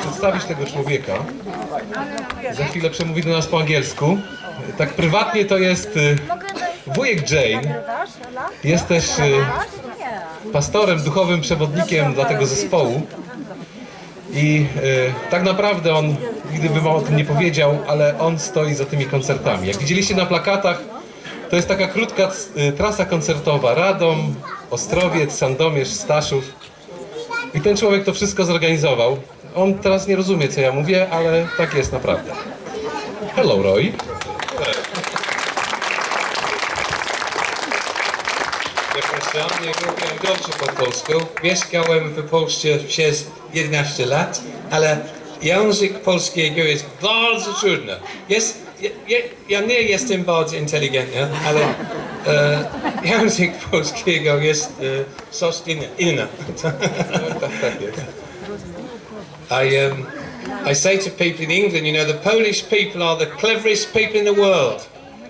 przedstawić tego człowieka. Za chwilę przemówi do nas po angielsku. Tak prywatnie to jest y, wujek Jane. Jest też y, pastorem, duchowym przewodnikiem dla tego zespołu. I y, tak naprawdę on nigdy by wam o tym nie powiedział, ale on stoi za tymi koncertami. Jak widzieliście na plakatach, to jest taka krótka trasa koncertowa. Radom, Ostrowiec, Sandomierz, Staszów. I ten człowiek to wszystko zorganizował. On teraz nie rozumie, co ja mówię, ale tak jest naprawdę. Hello, Roy. Zapraszam, nie mówię dobrze po polsku. Mieszkałem w Polsce przez 11 lat, ale język polskiego jest bardzo trudny. Jest, ja, ja, ja nie jestem bardzo inteligentny, ale e, język polskiego jest e, coś inny. Tak, tak jest. I, um, I say to people in England, you know, the Polish people are the cleverest people in the world.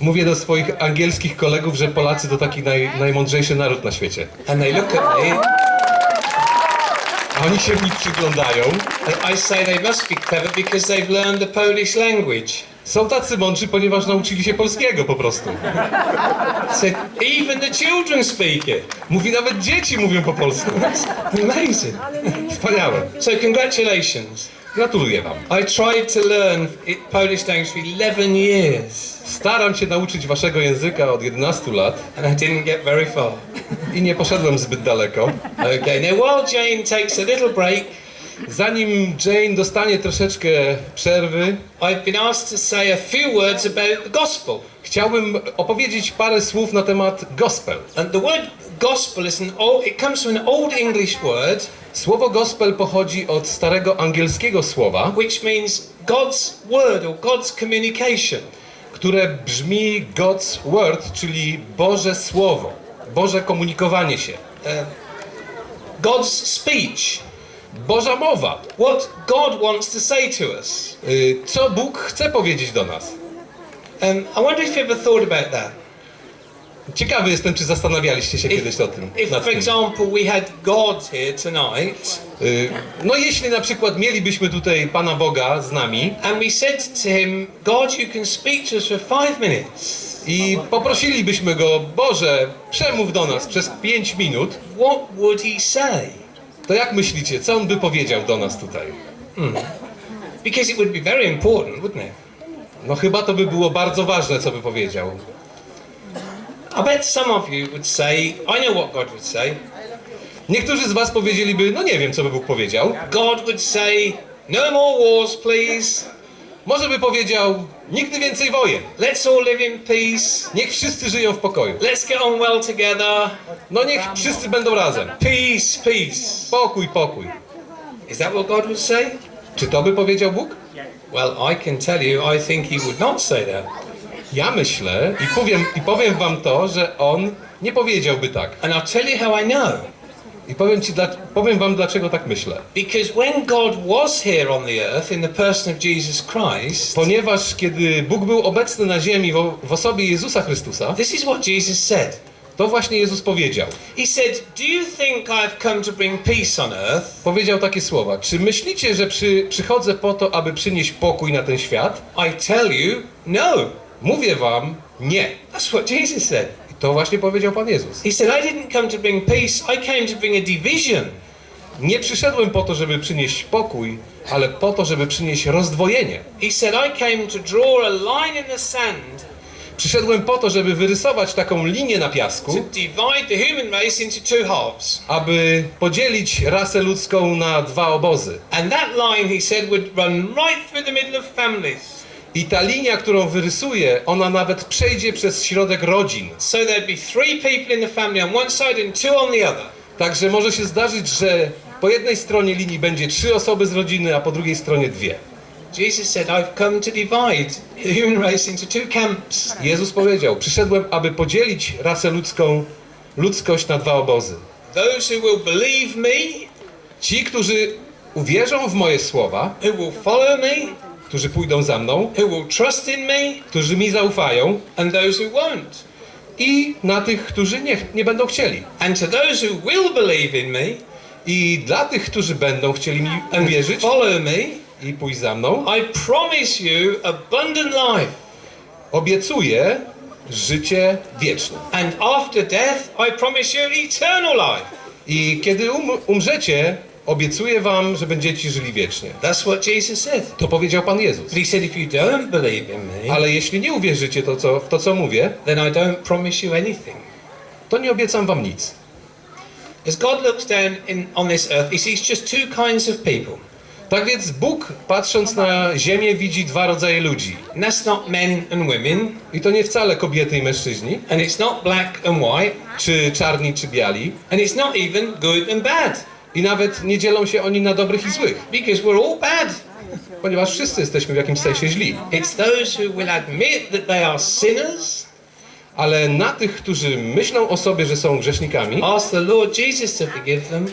Mówię do swoich angielskich kolegów, że Polacy to taki naj, najmądrzejszy naród na świecie. And they look at me oni się mi przyglądają. and I say they must be clever because they've learned the Polish language. Są tacy mądrzy, ponieważ nauczyli się polskiego po prostu. said, even the children speak it. Mówi nawet dzieci mówią po polsku. Amazing. Wspaniałe. So congratulations. Gratuluję wam. I tried to learn Polish language for 11 years Staram się nauczyć waszego języka od 11 lat and I didn't get very far. i nie poszedłem zbyt daleko. Okay, now while Jane takes a little break, Zanim Jane dostanie troszeczkę przerwy, I've been asked to say a few words about the gospel. chciałbym opowiedzieć parę słów na temat gospel. And the word gospel is an old, it comes from an old English word Słowo gospel pochodzi od starego angielskiego słowa, which means God's word or God's communication. które brzmi God's word, czyli Boże Słowo, Boże komunikowanie się, God's speech. Boża mowa. What God wants to say to us. Y, Co Bóg chce powiedzieć do nas? Um, I wonder if you ever thought about that. Ciekawy jestem, czy zastanawialiście się kiedyś o tym. if for tym. example, we had God here tonight Y, No jeśli na przykład mielibyśmy tutaj Pana Boga z nami and we said to him, God, you can speak to us for five minutes, i poprosilibyśmy Go, Boże, przemów do nas przez pięć minut, what would he say? To jak myślicie, co On by powiedział do nas tutaj? Because it would be very important, wouldn't it? No chyba to by było bardzo ważne, co by powiedział. I bet some of you would say, I know what God would say. Niektórzy z was powiedzieliby, no nie wiem, co by Bóg powiedział. God would say, no more wars, please. Może by powiedział, nigdy więcej wojen. Let's all live in peace. Niech wszyscy żyją w pokoju. Let's get on well together. No niech wszyscy będą razem. Peace, peace. Pokój, pokój. Is that what God would say? Czy to by powiedział Bóg? Well, I can tell you, I think he would not say that. Ja myślę i powiem, i powiem wam to, że On nie powiedziałby tak. And I'll tell you how I know. I powiem, ci, dla, powiem wam, dlaczego tak myślę. Because when God was here on the earth in the person of Jesus Christ, Ponieważ kiedy Bóg był obecny na ziemi w, w osobie Jezusa Chrystusa, this is what Jesus said. to właśnie Jezus powiedział. He said, Do you think I've come to bring peace on earth? Powiedział takie słowa. Czy myślicie, że przy, przychodzę po to, aby przynieść pokój na ten świat? I tell you, no. Mówię wam, nie. That's what Jesus said. To właśnie powiedział Pan Jezus. He said, I didn't come to bring peace, I came to bring a division. Nie przyszedłem po to, żeby przynieść pokój, ale po to, żeby przynieść rozdwojenie. He said, I came to draw a line in the sand Przyszedłem po to, żeby wyrysować taką linię na piasku, to divide the human race into two halves. aby podzielić rasę ludzką na dwa obozy. And that line, he said, would run right through the middle of families. I ta linia, którą wyrysuję, ona nawet przejdzie przez środek rodzin. So there'd be three people in the family on one side and two on the other. Także może się zdarzyć, że po jednej stronie linii będzie trzy osoby z rodziny, a po drugiej stronie dwie. Jesus said, I've come to divide the human race into two camps. Jezus powiedział: Przyszedłem, aby podzielić rasę ludzką, ludzkość na dwa obozy. Those who will believe me, Ci, którzy uwierzą w moje słowa, who will follow me, którzy pójdą za mną, who will trust in me, którzy mi zaufają, and those who won't. i na tych, którzy nie, nie będą chcieli. And to those who will believe in me, I dla tych, którzy będą chcieli mi and uwierzyć follow me, i pójść za mną, I promise you abundant life. obiecuję życie wieczne. And after death, I promise you eternal life. I kiedy um, umrzecie, obiecuję wam, że będziecie żyli wiecznie. That's what Jesus said. To powiedział Pan Jezus. But he said, if you don't believe in me, Ale jeśli nie uwierzycie to, co, w to, co mówię, then I don't promise you anything. to nie obiecam wam nic. As God looks down in, on this earth, he sees just two kinds of people. Tak więc Bóg, patrząc na ziemię, widzi dwa rodzaje ludzi. And that's not men and women, I to nie wcale kobiety i mężczyźni, and it's not black and white, czy czarni, czy biali. and it's not even good and bad, I nawet nie dzielą się oni na dobrych i złych, because we're all bad. ponieważ wszyscy jesteśmy w jakimś sensie źli. It's those who will admit that they are sinners, Ale na tych, którzy myślą o sobie, że są grzesznikami, ask the Lord Jesus to forgive them,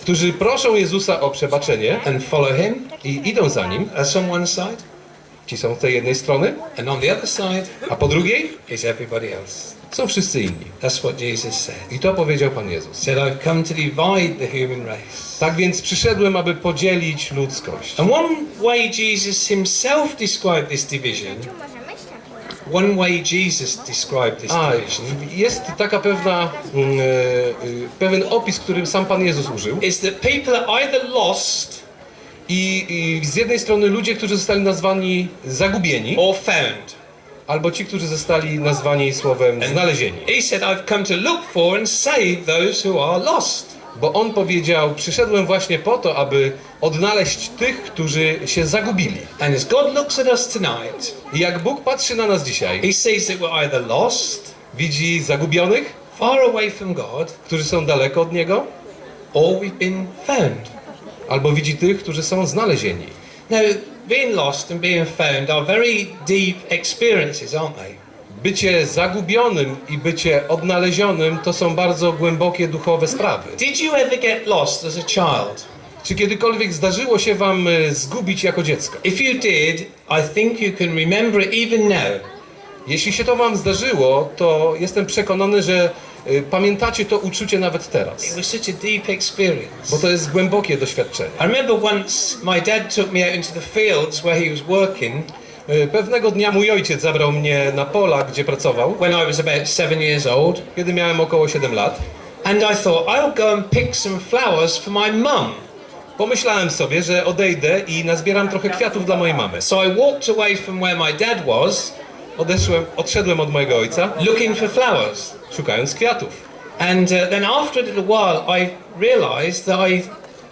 którzy proszą Jezusa o przebaczenie and follow him. i idą za Nim, on one side. ci są z tej jednej strony, And on the other side a po drugiej is everybody else. Są wszyscy inni. That's what Jesus said. I to powiedział Pan Jezus. Said, I've come to divide the human race. Tak więc przyszedłem, aby podzielić ludzkość. And one way Jesus himself described this division, one way Jesus described this A, division, jest taka pewna, e, pewien opis, który sam Pan Jezus użył. is that people are either lost I, I z jednej strony ludzie, którzy zostali nazwani zagubieni, or found. Albo ci, którzy zostali nazwani słowem znalezieni. He said, I've come to look for and save those who are lost. Bo on powiedział, przyszedłem właśnie po to, aby odnaleźć tych, którzy się zagubili. And as God looks at us tonight, I jak Bóg patrzy na nas dzisiaj, he sees that we're either lost, widzi zagubionych, far away from God, którzy są daleko od Niego, or we've been found. albo widzi tych, którzy są znalezieni. Now, being lost and being found are very deep experiences, aren't they? Bycie zagubionym i bycie odnalezionym to są bardzo głębokie duchowe sprawy. Did you ever get lost as a child? Czy kiedykolwiek zdarzyło się wam e, zgubić jako dziecko? If you did, I think you can remember it even now. Jeśli się to wam zdarzyło, to jestem przekonany, że pamiętacie to uczucie nawet It teraz. was such a deep experience. Bo to jest głębokie doświadczenie. I remember once my dad took me out into the fields where he was working E, Pewnego dnia mój ojciec zabrał mnie na pola, gdzie pracował, when I was about seven years old, kiedy miałem około 7 lat. and I thought I'll go and pick some flowers for my mum. Pomyślałem sobie, że odejdę i nazbieram trochę kwiatów dla mojej mamy. So I walked away from where my dad was, Odeszłem, odszedłem od mojego ojca, looking for flowers. Szukając kwiatów. And uh, then after a little while, I realised that I,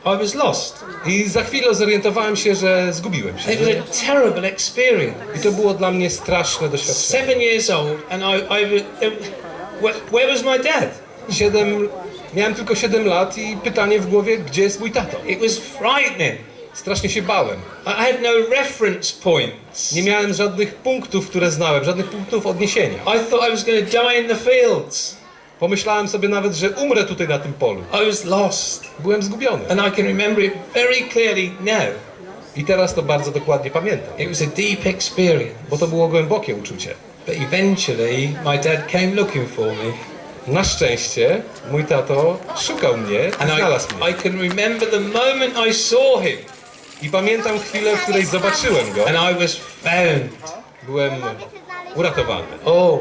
I was lost. I za chwilę zorientowałem się, że zgubiłem się. It was a terrible experience. I to było dla mnie straszne doświadczenie. Seven years old, and I, I where, where was my dad? Siedem, miałem tylko 7 lat i pytanie w głowie, gdzie jest mój tato? It was frightening. Strasznie się bałem. I had no reference points. Nie miałem żadnych punktów, które znałem, żadnych punktów odniesienia. I thought I was going to die in the fields. Pomyślałem sobie nawet, że umrę tutaj na tym polu. I was lost. Byłem zgubiony. And I can remember it very clearly now. I teraz to bardzo dokładnie pamiętam, It was a deep experience. bo to było głębokie uczucie. But eventually, my dad came looking for me. Na szczęście mój tato szukał mnie i znalazł I, I mnie. can remember the moment I saw him. I pamiętam chwilę, w której zobaczyłem go. And I was found. Byłem uratowany. Oh,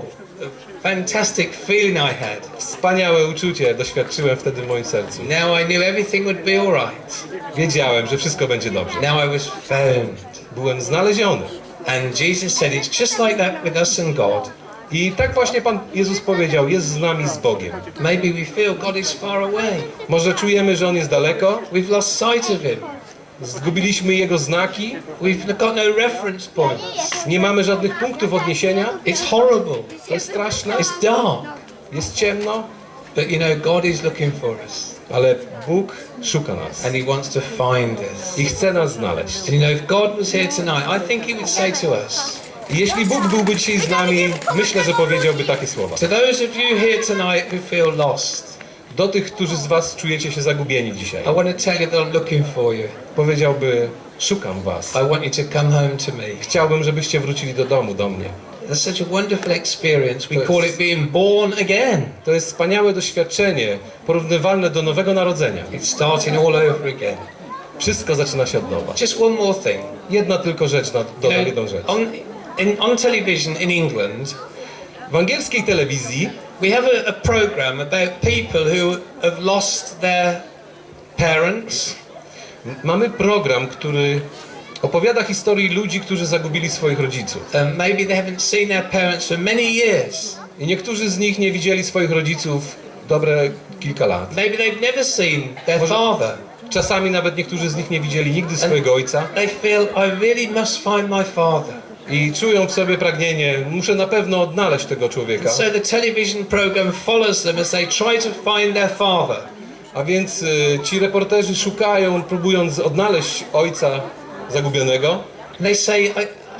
fantastic feeling I had. Wspaniałe uczucie doświadczyłem wtedy w moim sercu. Now I knew everything would be alright. Wiedziałem, że wszystko będzie dobrze. Now I was found. Byłem znaleziony. And Jesus said it's just like that with us and God. I tak właśnie Pan Jezus powiedział, jest z nami, z Bogiem. Maybe we feel God is far away. Może czujemy, że On jest daleko, We've lost sight of Him. Zgubiliśmy Jego znaki, We've got no reference points. nie mamy żadnych punktów odniesienia, It's horrible. to jest straszne, It's dark. jest ciemno, But you know, God is looking for us. ale Bóg szuka nas And He wants to find us. i chce nas znaleźć. And you know, if God was here tonight, I think He would say to us, jeśli Bóg byłby dzisiaj z nami, myślę, że powiedziałby takie słowa. to those of you here tonight who feel lost, Do tych, którzy z Was czujecie się zagubieni dzisiaj, I want to tell you that I'm looking for you. powiedziałby, szukam Was. I want you to come home to me. Chciałbym, żebyście wrócili do domu, do mnie. That's such a wonderful experience. We call it being born again. To jest wspaniałe doświadczenie, porównywalne do nowego narodzenia. It's starting all over again. Wszystko zaczyna się od nowa. Just one more thing. Jedna tylko rzecz, na- dodam jedną rzecz. on, in, on television in England, W angielskiej telewizji we have a, a program about people who have lost their parents, mamy program, który opowiada historii ludzi, którzy zagubili swoich rodziców. um, maybe they haven't seen their parents for many years. I niektórzy z nich nie widzieli swoich rodziców dobre kilka lat. Maybe they've never seen their Może- father. Czasami nawet niektórzy z nich nie widzieli nigdy swojego ojca They feel, I really must find my father. I czują w sobie pragnienie, muszę na pewno odnaleźć tego człowieka. So the television program follows them as they try to find their father. A więc y, ci reporterzy szukają, próbując odnaleźć ojca zagubionego. They say, I,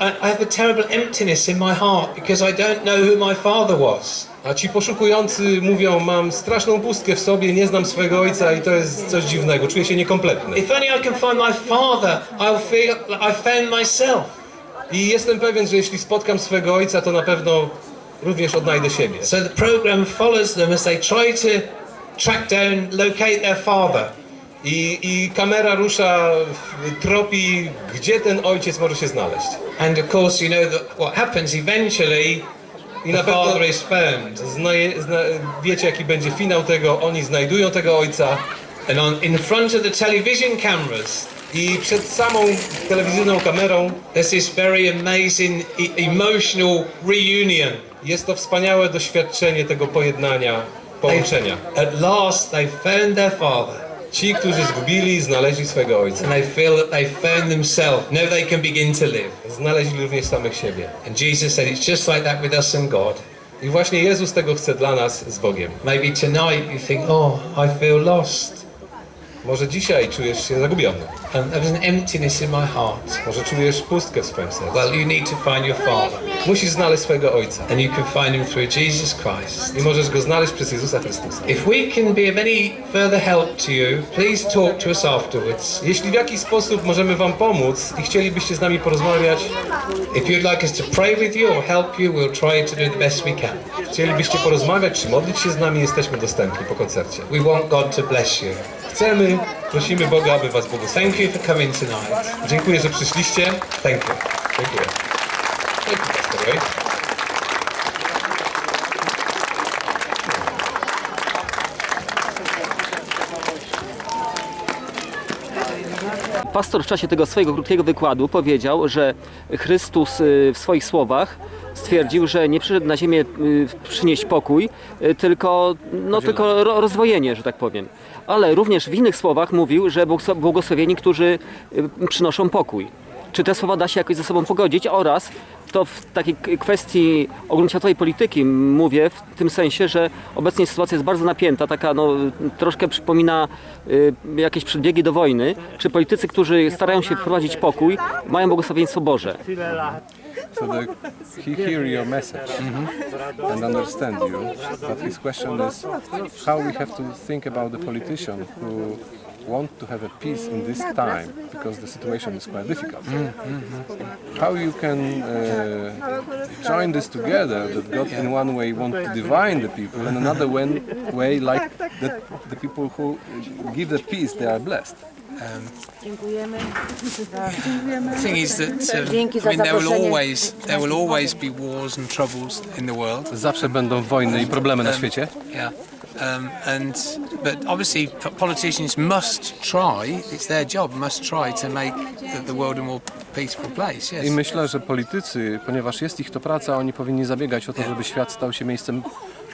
I, have a terrible emptiness in my heart because I don't know who my father was. A ci poszukujący mówią, mam straszną pustkę w sobie, nie znam swojego ojca i to jest coś dziwnego, czuję się niekompletny. If only I can find my father, I'll feel I found myself. I jestem pewien, że jeśli spotkam swojego ojca, to na pewno również odnajdę siebie. So the program follows them as they try to track down, locate their father. I, I kamera rusza, w- tropi, gdzie ten ojciec może się znaleźć. And of course, you know that what happens eventually, I the na pewno father is found. znaje, zna, wiecie, jaki będzie finał tego. Oni znajdują tego ojca And on, in front of the television cameras, i przed samą telewizyjną kamerą this very amazing, e- emotional reunion. jest to wspaniałe doświadczenie tego pojednania, połączenia. At last, they found their father. Ci, którzy zgubili, znaleźli swojego ojca. And they feel that they found themselves. Now they can begin to live. Znaleźli również samych siebie. And Jesus said it's just like that with us and God. I właśnie Jezus tego chce dla nas z Bogiem. Maybe tonight you think, oh, I feel lost. Może dzisiaj czujesz się zagubiony. And there was an emptiness in my heart. Może czujesz pustkę w swoim sercu. Well, you need to find your father. Musisz znaleźć swojego ojca. And you can find him through Jesus Christ. I możesz go znaleźć przez Jezusa Chrystusa. If we can be of any further help to you, please talk to us afterwards. Jeśli w jakiś sposób możemy Wam pomóc i chcielibyście z nami porozmawiać, If you'd like us to pray with you or help you, we'll try to do the best we can. chcielibyście porozmawiać czy modlić się z nami, jesteśmy dostępni po koncercie. We want God to bless you. Chcemy, prosimy Boga, aby Was błogosławił. Thank you for coming tonight. Dziękuję, że przyszliście. Thank you. Dziękuję. Dziękuję, pastorowie. Pastor w czasie tego swojego krótkiego wykładu powiedział, że Chrystus y, w swoich słowach stwierdził, że nie przyszedł na ziemię y, przynieść pokój, y, tylko, no, tylko ro- rozwojenie, że tak powiem. Ale również w innych słowach mówił, że błogos- błogosławieni, którzy y, przynoszą pokój. Czy te słowa da się jakoś ze sobą pogodzić? Oraz to w takiej kwestii ogólnoświatowej polityki mówię w tym sensie, że obecnie sytuacja jest bardzo napięta, taka no, troszkę przypomina y, jakieś przedbiegi do wojny. Czy politycy, którzy starają się wprowadzić pokój, mają błogosławieństwo Boże? so that he hear your message and understand you. But his question is how we have to think about the politician who want to have a peace in this time because the situation is quite difficult. Mm, mm, mm. How you can uh, join this together that God in one way want to divine the people and another one way like that the people who give the peace they are blessed. Um, the thing is that um, I mean there will always there will always be wars and troubles in the world. Zawsze będą wojny i problemy na um, świecie. Yeah. Um, and but obviously p- politicians must try. It's their job. Must try to make the, the world a more peaceful place. Yes. I myślę, że politycy, ponieważ jest ich to praca, oni powinni zabiegać o to, żeby świat stał się miejscem,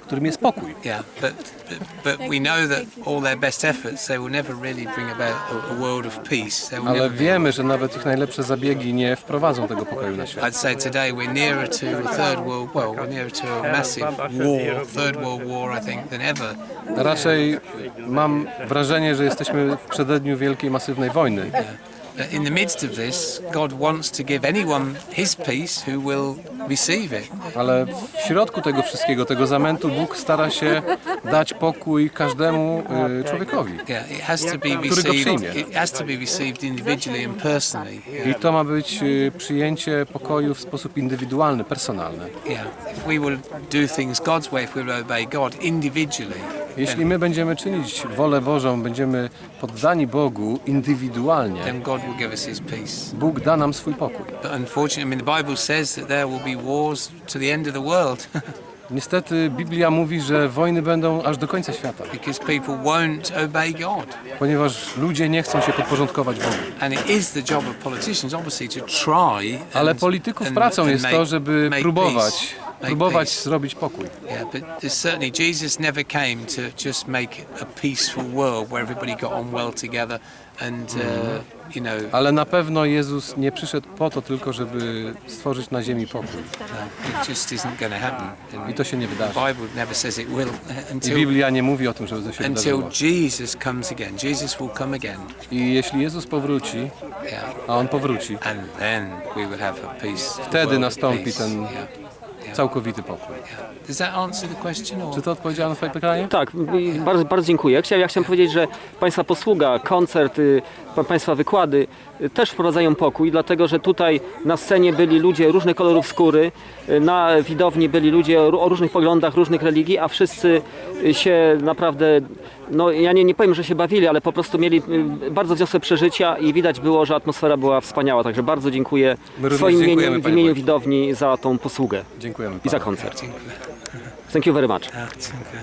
którym jest pokój. Yeah, but, but but we know that all their best efforts they will never really bring about a, a world of peace. They will Ale never. wiemy, że nawet ich najlepsze zabiegi nie wprowadzą tego pokoju na świat. I'd say today we're nearer to a third world. Well, we're nearer to a massive war, third world war, I think, than ever. Raczej mam wrażenie, że jesteśmy w przededniu wielkiej, masywnej wojny. But in the midst of this, God wants to give anyone His peace who will receive it. Ale w środku tego wszystkiego, tego zamętu, Bóg stara się dać pokój każdemu y, człowiekowi. Yeah, it has to be Który go received. przyjmie. It has to be received individually and personally. I to ma być y, przyjęcie pokoju w sposób indywidualny, personalny. Yeah, if we will do things God's way, if we will obey God individually, Jeśli my będziemy czynić wolę Bożą, będziemy poddani Bogu indywidualnie, then God will give us His peace. Bóg da nam swój pokój. But unfortunately, I mean, the Bible says that there will be wars to the end of the world Niestety Biblia mówi, że wojny będą aż do końca świata, because people won't obey God. ponieważ ludzie nie chcą się podporządkować Bogu. And it is the job of politicians, obviously, to try. Ale and- polityków and- pracą and jest make- to, żeby make próbować, peace. Make próbować zrobić pokój. Yeah, but there's certainly Jesus never came to just make a peaceful world where everybody got on well together, and uh, you know, Ale na pewno Jezus nie przyszedł po to tylko, żeby stworzyć na ziemi pokój. no, it just isn't going to happen. I to się nie The wydarzy. Bible never says it will I until Biblia nie mówi o tym, żeby to się until wydarzyło. Jesus comes again. Jesus will come again. I jeśli Jezus powróci, Yeah. a On powróci, And then we will have a peace. Wtedy nastąpi ten-. Całkowity pokój. Czy to odpowiedziało na Twoje pytanie? Tak, i bardzo, bardzo dziękuję. Chciałem, ja chciałem powiedzieć, że Państwa posługa, koncert, y, pa- Państwa wykłady y, też wprowadzają pokój, dlatego że tutaj na scenie byli ludzie różnych kolorów skóry, y, na widowni byli ludzie o, o różnych poglądach, różnych religii, a wszyscy y, się naprawdę, no ja nie, nie powiem, że się bawili, ale po prostu mieli y, bardzo wzniosłe przeżycia i widać było, że atmosfera była wspaniała. Także bardzo dziękuję My w swoim imieniu, w imieniu widowni za tą posługę Dziękujemy. i za panu. koncert. Dziękuję. Thank you very much. Ah, dziękuję.